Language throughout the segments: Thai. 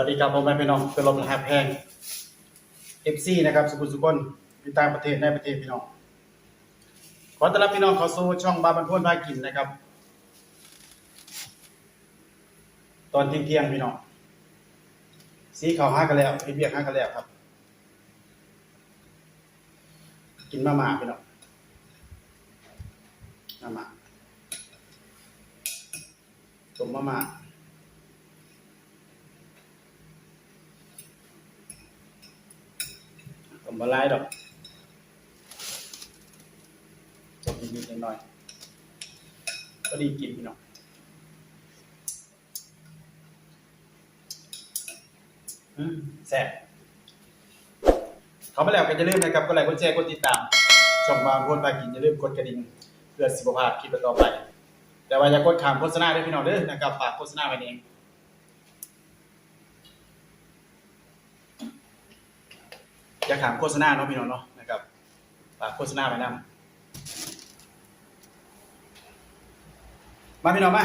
วัสดีครับผมแม่พี่น้องเป็นลมหาแพงเอฟซีนะครับสุขุมสุขนอยู่ต่างประเทศในประเทศพี่น้องขอต้อนรับพี่น้องเข้าสู่ช่องบาบันพวนพากินนะครับ ตอนเที่ยงๆพี่น้องสีขาวห้ากันแล้วพี่เบียกห้ากันแล้วครับ กินมาม่าพี่น้องมาม่าต้มมาม่า ผมบลายดอกจบนิดๆหน่อยๆก็ดีกินพี่น้องอืมแซ่บเขาไม่แล้วก็จะลืมนะครับก็ไลค์กดแชร์กดติดตามช่องบางคนพากินอย่าลืมกดกระดิ่งเพื่อสิบพลาดคลิปต่อไป แต่ว่าอย่ากดขามโฆษณาด้วยพี่น้องเด้อนะครับฝากโฆษณาไว้เอง อย่าถามโฆษณาเนาะพี่น้องเนาะนะครับฝากโฆษณาไว้นำมาพี่น้องมา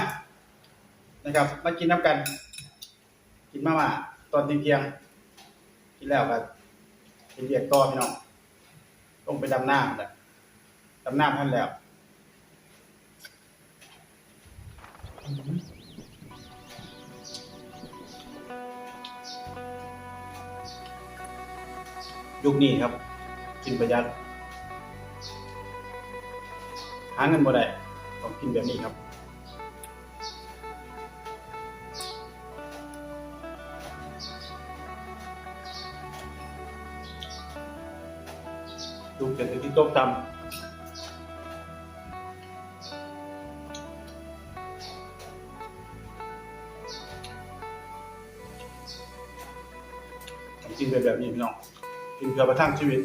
นะครับ มากินน้ำกัน กินมาม่าตอนเที่ยงๆกินแล้วก็กินเบียกต่อพี่น้องต้องไปดำน้ำนะดำน้ำท่านแล้ว ยุคนี้ครับ กินประหยัดหาเงินบ่ได้ต้องกินแบบนี้ครับดูเศรษฐกิจตกต่ำต้องกินแบบนี้พี่น้อง กินเพื่อประทังชีวิต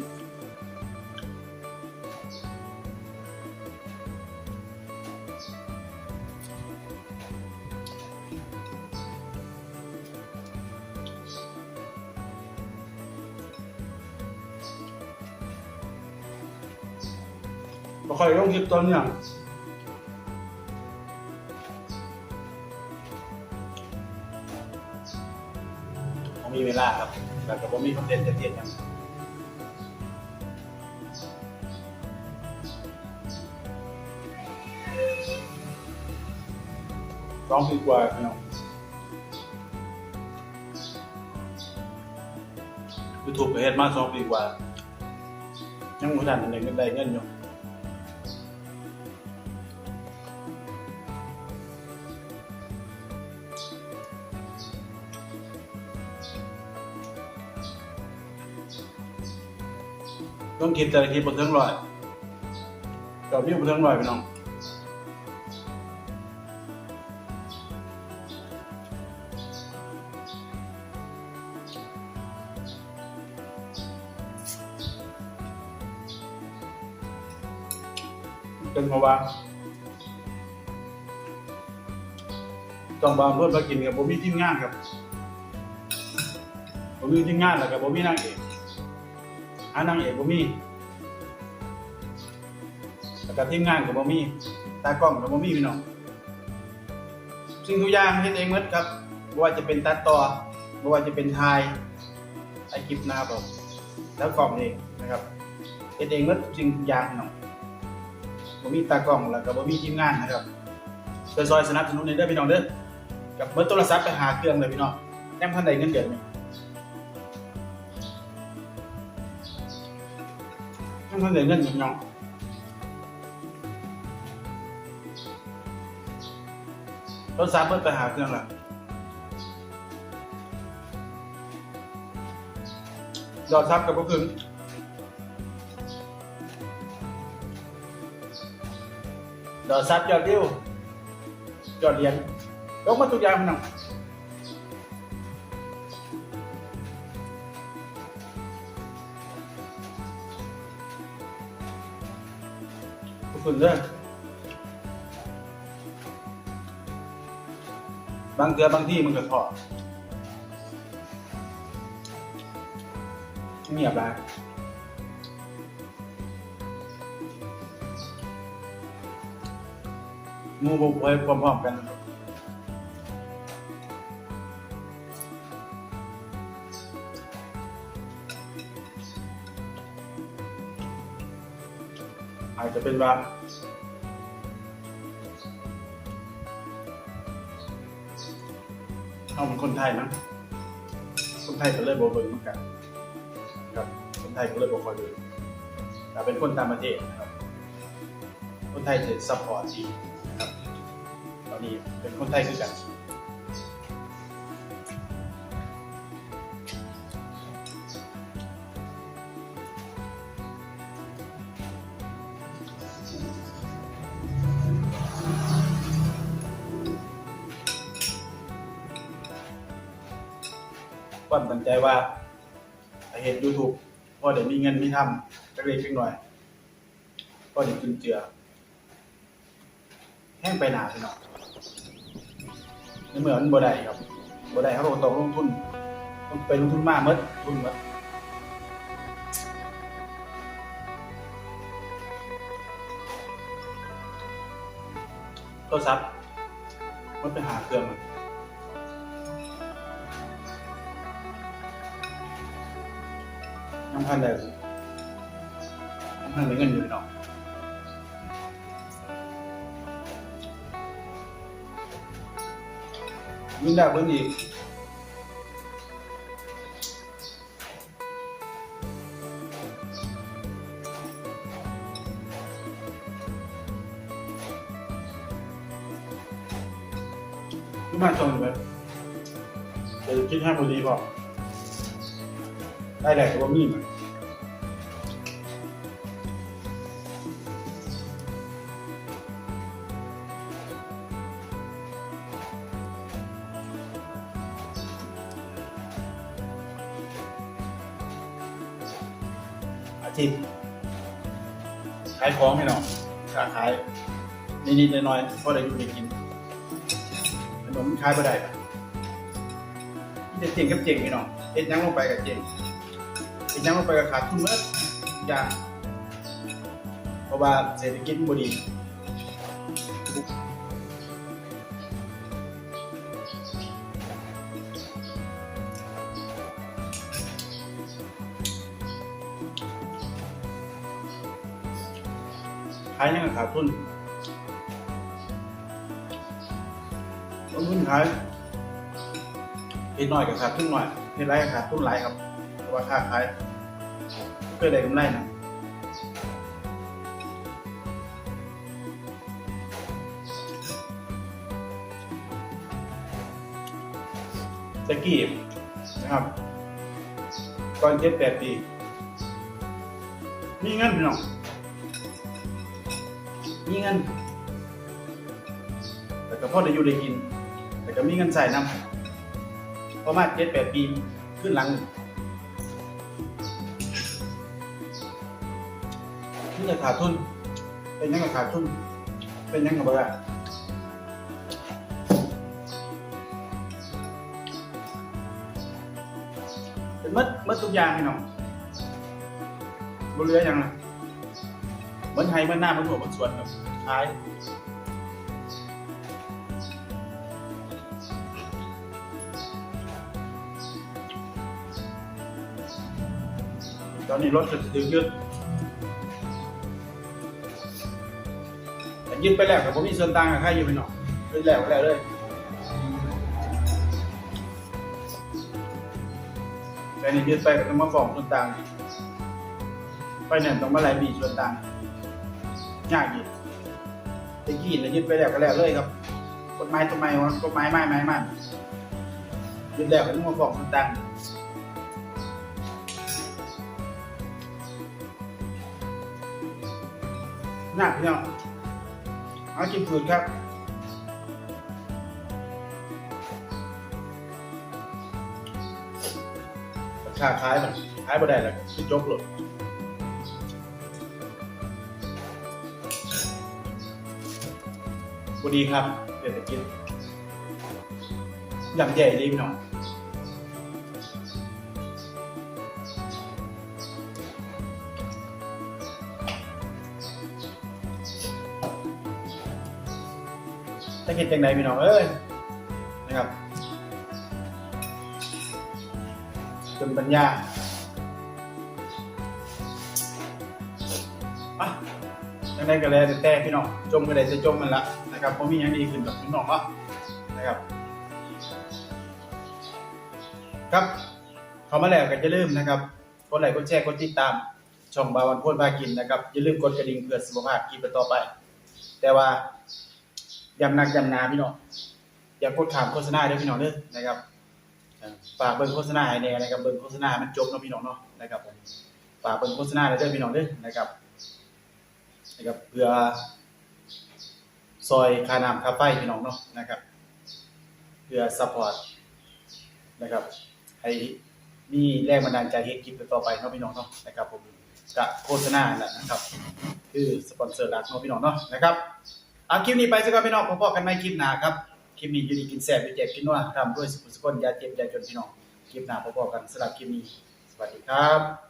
บ่ค่อยลงคลิปตอนเนี้ยผมมีเวลาครับแต่ก็ผมมีคอนเทนต์จะเทียนยังสองปีกว่าพี่น้ องยูทูบก็เฮ็ดมาสองปีกว่ายังบ่ทันได้เงินได้เงินอยู่ต้องคิดแต่ละคลิปบนเทิงร้อยกับวิวบนเทิงร้อยพี่น้อง เป็นพราว่าต้องบางเพื่อนมากินกับผมมีทีมงานครับผมมีทีมงานแล้วกับผมมีนางเอกหานางเอกบ่มีแล้วก็ทีมงานก็บ่มีตากล้องก็บ่มีพี่น้องสิ่งทุกอย่างเฮ็ดเองหมดครับบ่ว่าจะเป็นตัดต่อบ่ว่าจะเป็นถ่ายไอคลิปหน้าผมแล้วกล้องเองนะครับเฮ็ดเองหมดทุกสิ่งทุกอย่างพี่น้อง บ่มีตากล้องแล้วก็บ่มีทีมงานนะครับช่วยซอยสนับสนุนในเด้อพี่น้องเด้อกับเบิดโทรศัพท์ไปหาเครื่องเลยพี่น้องยังทันได้เงินเดือนอยู่ยังทันได้เงินอยู่พี่น้องโทรศัพท์เบิดไปหาเครื่องละยอดทรัพย์กับพวกคืน ยอดทรัพย์ยอดวิวยอดเหรียญยกมาทุกอย่างพี่น้องทุกคนเด้อบางเทือบางที่มันก็ทอดเงียบแล้ว มูบุกไปพร้อมๆกันอาจจะเป็นว่าเอาเป็นคนไทยนะคนไทยก็เลยบอกเบิ้งเหมือนกันครับคนไทยก็เลยบอกคอยดูแต่เป็นคนต่างประเทศนะครับ คนไทยจะซัพพอร์ตจี นี้เป็นคนไทยคือกันความตั้งใจว่าเห็น YouTube พอเดี๋ยวมีเงินมีทำจักเล็กจักหน่อยพอเดี๋ยวจุนเจือ แห้งไปหนาพี่น้องในเมื่อมันบ่ได้ครับบ่ได้เขาก็ต้องลงทุนต้องไปลงทุนมากมดทุนมดโทรศัพท์มันไปหาเครื่องมันยังพันเลยยังพันเลยเงินอยู่เนาะ ยิ่งได้เพิ่นอีกขึ้นมาชมเลยเดี๋ยวคิดให้ อาชีพขายของให้น้องค้าขายนิดๆหน่อยๆพอได้อยู่ได้กินขนมขายบ่ได้ปะจะเจ๋งกับเจ๋งพี่น้องเอ็ดยังลงไปกับเจ๋งเอ็ดยังลงไปกับขาดทุนเมื่ออย่างเพราะว่าเศรษฐกิจบ่ดี ขายยังก็ขาดทุนลงทุนขายเฮ็ดน้อยก็ขาดทุนหน้อยเฮ็ดหลายก็ขาดทุนหลายครับเพราะว่าค่าขายบ่เคยได้กำไรนะตะกี้นะครับก่อนเจ็ดแปดปีมีเงินพี่น้องมี เงิน แต่ก็พ่อได้อยู่ได้กิน แต่ก็มีเงินใส่นำประมาณเจ็ดแปดปีขึ้นหลังนี่จะขาดทุน เป็นยังไงขาดทุน เป็นยังไงบ้างเป็นมัดมัดทุกอย่างพี่น้องบนเรือยังนะ เหมือนไทยเมือนหน้ามือนหัวเหมือนสวนครับท้ายตอนนี้รถจะถึงยึดแต่ยึดไปแล้วแต่ผมมีส่วนต่างกับใครอยู่พี่น้อยึดแล้วก็แล้วเลยแต่นี่ยึดไปก็ต้องมาฟ้องส่วนต่างไปเนี่ยต้องมาไล่บีส่วนต่าง ยากอีกตะกี้เนี่ยยึดไปแล้วก็แล้วเลยครับกฎหมายทำไมวะกฎหมายไม่ไม่ไม่ยึดแล้วก็ต้องมาฟ้องส่วนต่างหนักพี่น้องเอากินฝืนครับค่าขายมันขายบ่ได้แล้วคือจบเลย บดีครับเศรษฐกิจอย่างใหญ่ดีพี่น้องจะเห็นจังไดพี่น้องเอ้ยนะครับจนปัญญาอะยังไงก็แล้วแต่แต่พี่น้องจมก็ได้จะจมมันละ นะครับบ่มีหยังดีขึ้นกับพี่น้องเนาะนะครับ ครับเข้ามาแล้วก็อย่าลืมนะครับกดไลค์กดแชร์กดติดตาม ช่องบาวันโพดบากินนะครับอย่าลืมกดกระดิ่งเพื่อสุขภาพคลิปต่อไป แต่ว่าย้ำหนักย้ำนาพี่น้องอย่ากดขามโฆษณาเด้อพี่น้องเด้อนะครับฝากเบิ่งโฆษณาให้แน่นะครับเบิ่งโฆษณามันจบเนาะพี่น้องเนาะนะครับฝากเบิ่งโฆษณาเด้อพี่น้องเด้อนะครับนะครับเพื่อ ซอยคาน้ำค่าไฟพี่น้องเนาะนะครับ เพื่อซัพพอร์ตนะครับ ให้มีแรงบันดาลใจเฮ็ดคลิปต่อไปเนาะพี่น้องเนาะนะครับ ผมกะโฆษณาแหละนะครับ คือสปอนเซอร์หลักเนาะพี่น้องเนาะนะครับเอาคลิปนี้ไปสักก่อนพี่น้องพบกันใหม่คลิปหน้าครับคลิปนี้อยู่ดีกินแซ่บอยู่เจ็บกินนัวทำด้วยสุขสุขนยาเจ็บยาจนพี่น้องคลิปหน้าพบกันสำหรับคลิปนี้สวัสดีครับ